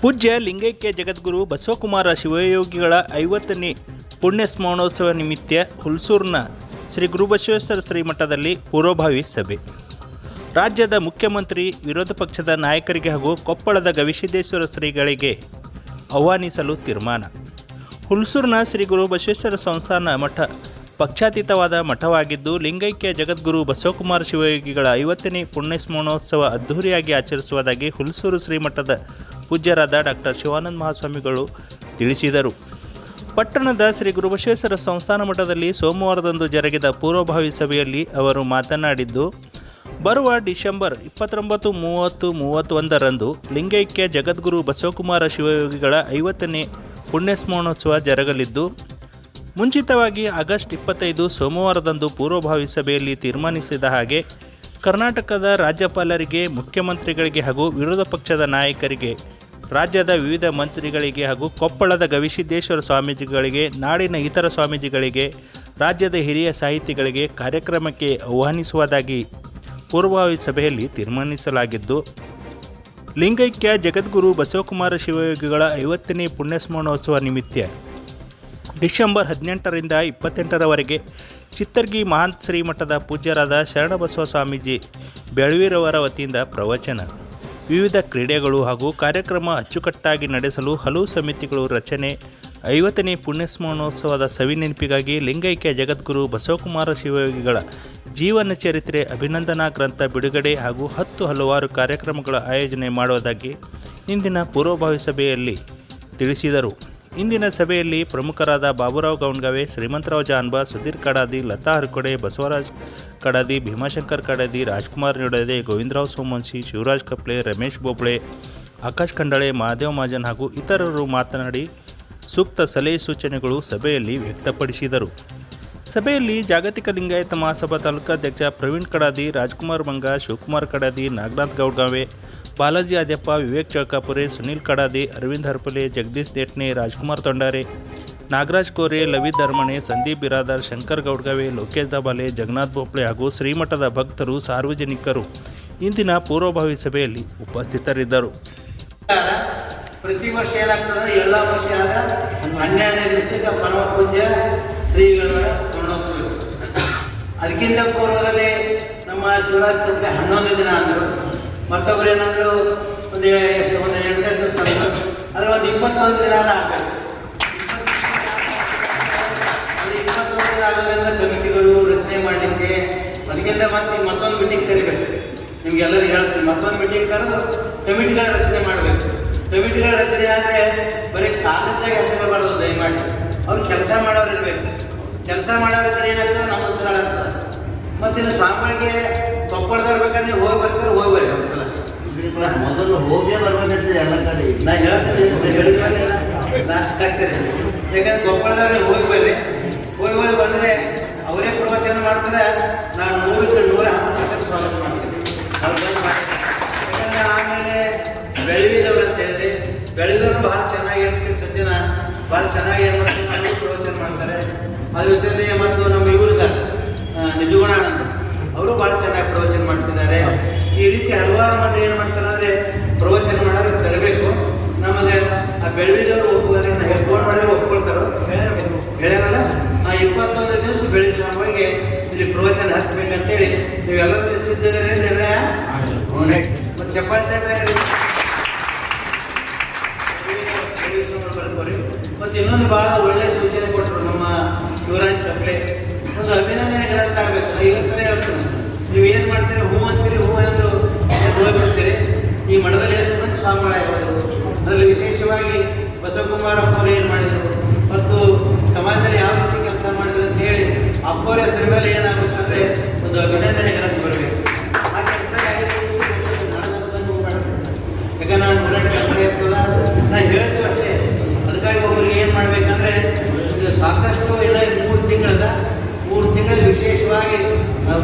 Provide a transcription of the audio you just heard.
ಪೂಜ್ಯ ಲಿಂಗೈಕ್ಯ ಜಗದ್ಗುರು ಬಸವಕುಮಾರ ಶಿವಯೋಗಿಗಳ ಐವತ್ತನೇ ಪುಣ್ಯ ಸ್ಮರಣೋತ್ಸವ ನಿಮಿತ್ತ ಹುಲ್ಸೂರಿನ ಶ್ರೀ ಗುರುಬಸವೇಶ್ವರ ಶ್ರೀಮಠದಲ್ಲಿ ಪೂರ್ವಭಾವಿ ಸಭೆ. ರಾಜ್ಯದ ಮುಖ್ಯಮಂತ್ರಿ, ವಿರೋಧ ಪಕ್ಷದ ನಾಯಕರಿಗೆ ಹಾಗೂ ಕೊಪ್ಪಳದ ಗವಿಸಿದ್ದೇಶ್ವರ ಶ್ರೀಗಳಿಗೆ ಆಹ್ವಾನಿಸಲು ತೀರ್ಮಾನ. ಹುಲ್ಸೂರಿನ ಶ್ರೀ ಗುರು ಬಸವೇಶ್ವರ ಸಂಸ್ಥಾನ ಮಠ ಪಕ್ಷಾತೀತವಾದ ಮಠವಾಗಿದ್ದು, ಲಿಂಗೈಕ್ಯ ಜಗದ್ಗುರು ಬಸವಕುಮಾರ ಶಿವಯೋಗಿಗಳ ಐವತ್ತನೇ ಪುಣ್ಯ ಸ್ಮರಣೋತ್ಸವ ಅದ್ಧೂರಿಯಾಗಿ ಆಚರಿಸುವುದಾಗಿ ಹುಲ್ಸೂರು ಶ್ರೀಮಠದ ಪೂಜ್ಯರಾದ ಡಾಕ್ಟರ್ ಶಿವಾನಂದ ಮಹಾಸ್ವಾಮಿಗಳು ತಿಳಿಸಿದರು. ಪಟ್ಟಣದ ಶ್ರೀ ಗುರುಬಸವೇಶ್ವರ ಸಂಸ್ಥಾನ ಮಠದಲ್ಲಿ ಸೋಮವಾರದಂದು ಜರುಗಿದ ಪೂರ್ವಭಾವಿ ಸಭೆಯಲ್ಲಿ ಅವರು ಮಾತನಾಡಿದ್ದು, ಬರುವ ಡಿಸೆಂಬರ್ ಇಪ್ಪತ್ತೊಂಬತ್ತು ಮೂವತ್ತು ಮೂವತ್ತೊಂದರಂದು ಲಿಂಗೈಕ್ಯ ಜಗದ್ಗುರು ಬಸವಕುಮಾರ ಶಿವಯೋಗಿಗಳ ಐವತ್ತನೇ ಪುಣ್ಯಸ್ಮರಣೋತ್ಸವ ಜರಗಲಿದ್ದು, ಮುಂಚಿತವಾಗಿ ಆಗಸ್ಟ್ ಇಪ್ಪತ್ತೈದು ಸೋಮವಾರದಂದು ಪೂರ್ವಭಾವಿ ಸಭೆಯಲ್ಲಿ ತೀರ್ಮಾನಿಸಿದ ಹಾಗೆ ಕರ್ನಾಟಕದ ರಾಜ್ಯಪಾಲರಿಗೆ, ಮುಖ್ಯಮಂತ್ರಿಗಳಿಗೆ ಹಾಗೂ ವಿರೋಧ ಪಕ್ಷದ ನಾಯಕರಿಗೆ ರಾಜ್ಯದ ವಿವಿಧ ಮಂತ್ರಿಗಳಿಗೆ ಹಾಗೂ ಕೊಪ್ಪಳದ ಗವಿಸಿದ್ದೇಶ್ವರ ಸ್ವಾಮೀಜಿಗಳಿಗೆ, ನಾಡಿನ ಇತರ ಸ್ವಾಮೀಜಿಗಳಿಗೆ, ರಾಜ್ಯದ ಹಿರಿಯ ಸಾಹಿತಿಗಳಿಗೆ ಕಾರ್ಯಕ್ರಮಕ್ಕೆ ಆಹ್ವಾನಿಸುವುದಾಗಿ ಪೂರ್ವಭಾವಿ ಸಭೆಯಲ್ಲಿ ತೀರ್ಮಾನಿಸಲಾಗಿದ್ದು, ಲಿಂಗೈಕ್ಯ ಜಗದ್ಗುರು ಬಸವಕುಮಾರ ಶಿವಯೋಗಿಗಳ ಐವತ್ತನೇ ಪುಣ್ಯಸ್ಮರಣೋತ್ಸವ ನಿಮಿತ್ತ ಡಿಸೆಂಬರ್ ಹದಿನೆಂಟರಿಂದ ಇಪ್ಪತ್ತೆಂಟರವರೆಗೆ ಚಿತ್ತರ್ಗಿ ಮಹಾಂತ ಶ್ರೀಮಠದ ಪೂಜ್ಯರಾದ ಶರಣಬಸವ ಸ್ವಾಮೀಜಿ ಬೆಳವೀರವರ ವತಿಯಿಂದ ಪ್ರವಚನ ವಿವಿಧ ಕ್ರೀಡೆಗಳು ಹಾಗೂ ಕಾರ್ಯಕ್ರಮ ಅಚ್ಚುಕಟ್ಟಾಗಿ ನಡೆಸಲು ಹಲವು ಸಮಿತಿಗಳು ರಚನೆ. ಐವತ್ತನೇ ಪುಣ್ಯಸ್ಮರಣೋತ್ಸವದ ಸವಿನೆನಪಿಗಾಗಿ ಲಿಂಗೈಕ್ಯ ಜಗದ್ಗುರು ಬಸವಕುಮಾರ ಶಿವಯೋಗಿಗಳ ಜೀವನ ಚರಿತ್ರೆ, ಅಭಿನಂದನಾ ಗ್ರಂಥ ಬಿಡುಗಡೆ ಹಾಗೂ ಹತ್ತು ಹಲವಾರು ಕಾರ್ಯಕ್ರಮಗಳ ಆಯೋಜನೆ ಮಾಡುವುದಾಗಿ ಇಂದಿನ ಪೂರ್ವಭಾವಿ ಸಭೆಯಲ್ಲಿ ತಿಳಿಸಿದರು. ಇಂದಿನ ಸಭೆಯಲ್ಲಿ ಪ್ರಮುಖರಾದ ಬಾಬುರಾವ್ ಗೌಂಡ್ಗವೆ, ಶ್ರೀಮಂತರಾವ್ ಜಾನ್ಬಾ, ಸುಧೀರ್ ಕಡಾದಿ, ಲತಾ ಹರ್ಕೊಡೆ, ಬಸವರಾಜ್ ಕಡಾದಿ, ಭೀಮಾಶಂಕರ್ ಕಡಾದಿ, ರಾಜ್ಕುಮಾರ್ ನಿಡದೆ, ಗೋವಿಂದರಾವ್ ಸೋಮವಂಶಿ ಶಿವರಾಜ್ ಕಪ್ಲೆ, ರಮೇಶ್ ಬೋಬ್ಳೆ, ಆಕಾಶ್ ಖಂಡಳೆ ಮಹಾದೇವ್ ಮಹಾಜನ್ ಹಾಗೂ ಇತರರು ಮಾತನಾಡಿ ಸೂಕ್ತ ಸಲಹೆ ಸೂಚನೆಗಳು ಸಭೆಯಲ್ಲಿ ವ್ಯಕ್ತಪಡಿಸಿದರು. ಸಭೆಯಲ್ಲಿ ಜಾಗತಿಕ ಲಿಂಗಾಯತ ಮಹಾಸಭಾ ತಾಲೂಕಾಧ್ಯಕ್ಷ ಪ್ರವೀಣ್ ಕಡಾದಿ, ರಾಜ್ಕುಮಾರ್ ಮಂಗ, ಶಿವಕುಮಾರ್ ಕಡಾದಿ, ನಾಗನಾಥ್ ಗೌಡ್ಗಾವೆ ಬಾಲಾಜಿ ಆದ್ಯಪ್ಪ, ವಿವೇಕ್ ಚಳ್ಕಾಪುರೆ, ಸುನೀಲ್ ಕಡಾದಿ, ಅರವಿಂದ್ ಹರ್ಪಲೆ, ಜಗದೀಶ್ ದೇಟ್ನೆ, ರಾಜ್ಕುಮಾರ್ ತೊಂಡಾರೆ. ನಾಗರಾಜ್ ಕೋರೆ ಲವಿ ಧರ್ಮಣೆ, ಸಂದೀಪ್ ಬಿರಾದಾರ್, ಶಂಕರ್ ಗೌಡ್ಗವೆ, ಲೋಕೇಶ್ ದಬಾಲೆ, ಜಗನ್ನಾಥ್ ಬೋಪ್ಳೆ ಹಾಗೂ ಶ್ರೀಮಠದ ಭಕ್ತರು ಸಾರ್ವಜನಿಕರು ಇಂದಿನ ಪೂರ್ವಭಾವಿ ಸಭೆಯಲ್ಲಿ ಉಪಸ್ಥಿತರಿದ್ದರು. ಪ್ರತಿ ವರ್ಷ ಏನಾಗ್ತದೆ? ಎಲ್ಲ ವರ್ಷ ಹನ್ನೆರಡನೇ ದಿವಸದ ಪರಮ ಪೂಜ್ಯ ಶ್ರೀಗಳ ಸ್ಮರಣೋತ್ಸವ. ಅದಕ್ಕಿಂತ ಪೂರ್ವದಲ್ಲಿ ನಮ್ಮ ಶಿವರಾಜ್ ಹನ್ನೊಂದು ದಿನ ಅಂದರು. ಮತ್ತೊಬ್ರು ಏನಾದ್ರು ಒಂದು ಒಂದು ಎಂಟು ದಿವಸ ಅಂದ್ರೆ ಒಂದು ಇಪ್ಪತ್ತೊಂದು ದಿನ ಹಾಕಬೇಕು ಇಪ್ಪತ್ತೊಂದು ದಿನ ಆಗೋದ್ರಿಂದ ಕಮಿಟಿಗಳು ರಚನೆ ಮಾಡಲಿಕ್ಕೆ ಅದಕ್ಕಿಂತ ಮತ್ತೆ ಮತ್ತೊಂದು ಮೀಟಿಂಗ್ ಕರಿಬೇಕು. ನಿಮ್ಗೆಲ್ಲರಿಗೂ ಹೇಳ್ತೀನಿ, ಮತ್ತೊಂದು ಮೀಟಿಂಗ್ ಕರೆದು ಕಮಿಟಿಗಳ ರಚನೆ ಮಾಡಬೇಕು. ಕಮಿಟಿಗಳ ರಚನೆ ಆದರೆ ಬರೀ ಕಾಲದಾಗ ಹೆಸರು ಮಾಡೋದು ದಯಮಾಡಿ. ಅವ್ರು ಕೆಲಸ ಮಾಡೋರು ಇರಬೇಕು. ಕೆಲಸ ಮಾಡೋರಿದ್ರೆ ಏನಾಗ್ತದೆ? ನಮ್ಮ ಸರಳ ಮತ್ತಿನ್ನು ಸ್ವಾಮಿಗಳಿಗೆ ಕೊಪ್ಪಳದವ್ರು ಬೇಕಾದ್ರೆ ನೀವು ಹೋಗಿ ಬರ್ತಾರೆ? ಹೋಗಿ ಬರ್ರಿ ಒಂದ್ಸಲ ಮೊದಲು ಹೋಗೇ ಬರ್ಬೇಕಂತ ಎಲ್ಲ ಕಡೆ ನಾ ಹೇಳ್ತೀನಿ ಯಾಕಂದ್ರೆ ಕೊಪ್ಪಳದವ್ರಿಗೆ ಹೋಗಿ ಬರ್ರಿ. ಹೋಗಿ ಹೋಗಿ ಬಂದರೆ ಅವರೇ ಪ್ರವಚನ ಮಾಡ್ತಾರೆ. ನಾನು ನೂರಕ್ಕೆ ನೂರ ಹತ್ತು ಪರ್ಸೆಂಟ್ ಸ್ವಾಗತ ಮಾಡ್ತೀನಿ. ಯಾಕಂದ್ರೆ ಆಮೇಲೆ ಬೆಳವಿದವ್ರು ಅಂತ ಹೇಳಿದ್ರೆ ಬೆಳೆದವ್ರು ಬಹಳ ಚೆನ್ನಾಗಿ ಹೇಳ್ತೀವಿ ಸಜ್ಜನ ಬಹಳ ಚೆನ್ನಾಗಿ ಏನು ಮಾಡ್ತಾರೆ? ಪ್ರವಚನ ಮಾಡ್ತಾರೆ. ಅದ್ರ ಜೊತೆಲಿ ಮತ್ತು ನಮ್ಮ ಇವ್ರದ ನಿಜಗುಣಾನಂದ ಅವರು ಬಹಳ ಚೆನ್ನಾಗಿ ಪ್ರವಚನ ಮಾಡ್ತಿದ್ದಾರೆ ಈ ರೀತಿ ಹಲವಾರು ಮಂದಿ ಏನು ಮಾಡ್ತಾರೆ ಅಂದ್ರೆ ಪ್ರವಚನ ಮಾಡೋರು ತರಬೇಕು ನಮಗೆ ಬೆಳವಿದವರು ಒಪ್ಪುತ್ತಾರೆ ನಾ ಫೋನ್ ಮಾಡಿದ್ರೆ ಒಪ್ಕೊಳ್ತಾರೋ? ಹೇಳ್ಯಾರಲ್ಲ? ಆ ಇಪ್ಪತ್ತೊಂದು ದಿವಸ ಬೆಳಿ ಸ್ವಾಮಿಗೆ ಇಲ್ಲಿ ಪ್ರವಚನ ಹಚ್ಚಬೇಕಂತೇಳಿ ನೀವೆಲ್ಲರೂ ಸಿದ್ಧದರೆ ನಿರ್ಣಯ ಮತ್ತು ಚಪ್ಪಾಳೆ ತಟ್ಟರೆ ಮತ್ತೆ ಇನ್ನೊಂದು ಬಹಳ ಒಳ್ಳೆ ಸೂಚನೆ ಕೊಟ್ಟರು ನಮ್ಮ ಶಿವರಾಜ್ ಕಪ್ಲೆ. ಒಂದು ಅಭಿನಂದನೆ ಗ್ರಂಥ ಆಗಬೇಕು. ನಾ ಈಗ ಸರಿ ಹೇಳ್ತೀನಿ. ನೀವು ಏನು ಮಾಡ್ತೀರಿ? ಹೂ ಅಂತೀರಿ? ಹೂ ಎಂದು ಹೋಗ್ಬಿಡ್ತೀರಿ. ಈ ಮಠದಲ್ಲಿ ಎಷ್ಟು ಮಂದಿ ಸ್ವಾಮಿಗಳಾಗ್ಬೋದು? ಅದರಲ್ಲಿ ವಿಶೇಷವಾಗಿ ಬಸವಕುಮಾರ ಅಪ್ಪರು ಏನು ಮಾಡಿದರು? ಮತ್ತು ಸಮಾಜದಲ್ಲಿ ಯಾವ ರೀತಿ ಕೆಲಸ ಮಾಡಿದ್ರು ಅಂತ ಹೇಳಿ ಅಪ್ಪರ ಹೆಸರು ಮೇಲೆ ಏನಾಗಬೇಕಂದ್ರೆ ಒಂದು ಅಭಿನಂದನೆ ಗ್ರಂಥ ಬರಬೇಕು ಆ ಕೆಲಸ ಯಾಕಂದ್ರೆ ನಾನು ನೂರೆಂಟು ಕೆಲಸ ಇರ್ತದ. ನಾನು ಹೇಳ್ತೀವಿ ಅಷ್ಟೇ. ಅದಕ್ಕಾಗಿ ಒಬ್ಬರಿಗೆ ಏನು ಮಾಡಬೇಕಂದ್ರೆ ಸಾಕಷ್ಟು, ಇಲ್ಲ, ಮೂರು ತಿಂಗಳದ, ಮೂರು ತಿಂಗಳಲ್ಲಿ ವಿಶೇಷವಾಗಿ ಆ